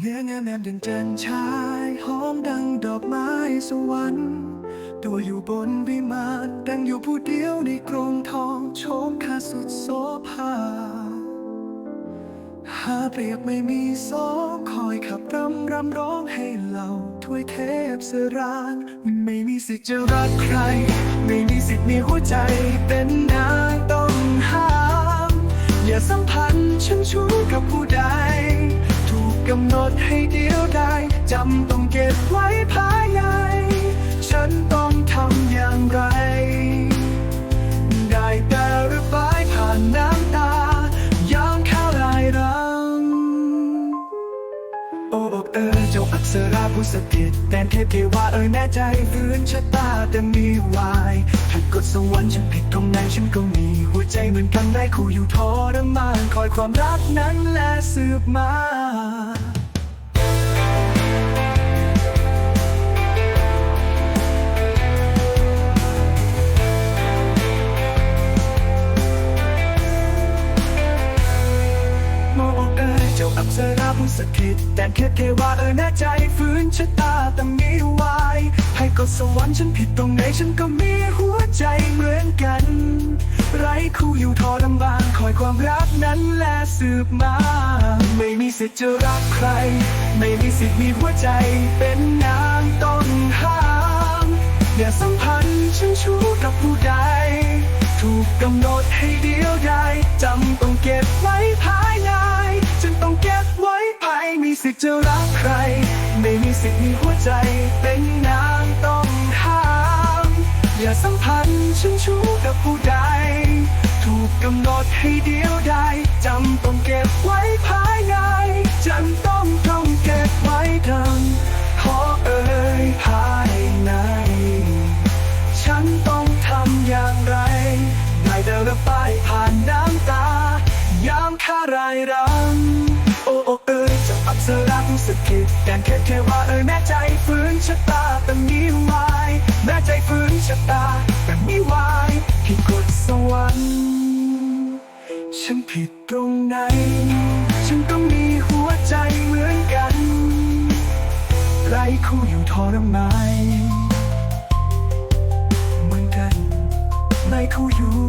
เนื้อเงาแนมดังจันทรายหอมดังดอกไม้สวรรค์ ตัวอยู่บนวิมานดังอยู่ผู้เดียวในกรงทองโชมค่าสุดโสภาหาเปรียบไม่มีสองคอยขับรำรำร้องให้เราถ้วยเทพสรานไม่มีสิทธิ์จะรักใคร ไม่มีสิทธิ์มีหัวใจเป็นนางต้องห้าม อย่าสัมพันธ์ฉันชู้กับผู้ใด จำต้องเก็บไว้ภายในฉันต้องทำอย่างไร ได้แต่ระบายผ่านน้ำตา ยามข้าวลายรัง โอ้บอกเออเจ้าอักษราผู้สถิตแดนเทพเทวาเออแน่ใจฟื้นชะตาแต่มีวายผิดกฎสวรรค์ฉันผิดตรงไหนฉันก็มี หัวใจเหมือนกันได้คู่อยู่ทรมาน คอยความรักนั้นและสืบมา สถิตแต่แค่เทวาเออแน่ใจฟื้นชะตาแต่มีวายให้กฎสวรรค์ฉันผิดตรงไหนฉันก็มีหัวใจเหมือนกัน ไร้คู่อยู่ทรมานคอยความรักนั้นแลสืบมา ไม่มีสิทธิ์จะรักใคร ไม่มีสิทธิ์มีหัวใจเป็นนางต้องห้ามอย่าสัมพันธ์ฉันชู้กับผู้ใด ถูกกำหนดให้ดี สิทธิ์มีหัวใจเป็นนางต้องห้าม อย่าสัมพันธ์ฉันชู้กับผู้ใด ถูกกำหนดให้เดียวดายจำต้องเก็บไว้ภายในจำต้องต้องเก็บไว้ดังขอเอ่ยภายใน ฉันต้องทำอย่างไรได้แต่ระบายผ่านน้ำตา ยามข้ารายรังโอ้โอ้ เอ๋ยเจะอักษราผู้สถิตแต่แค่เทวาเอ๋ยแม่ใจฟื้นชะตาแต่มีวายแม่ใจฟื้นชะตาแต่มีวายที่กฎสวรรค์ฉันผิดตรงไหน ฉันก็มีหัวใจเหมือนกันไร้คู่อยู่ทรมานเหมือนกันในคู่อยู่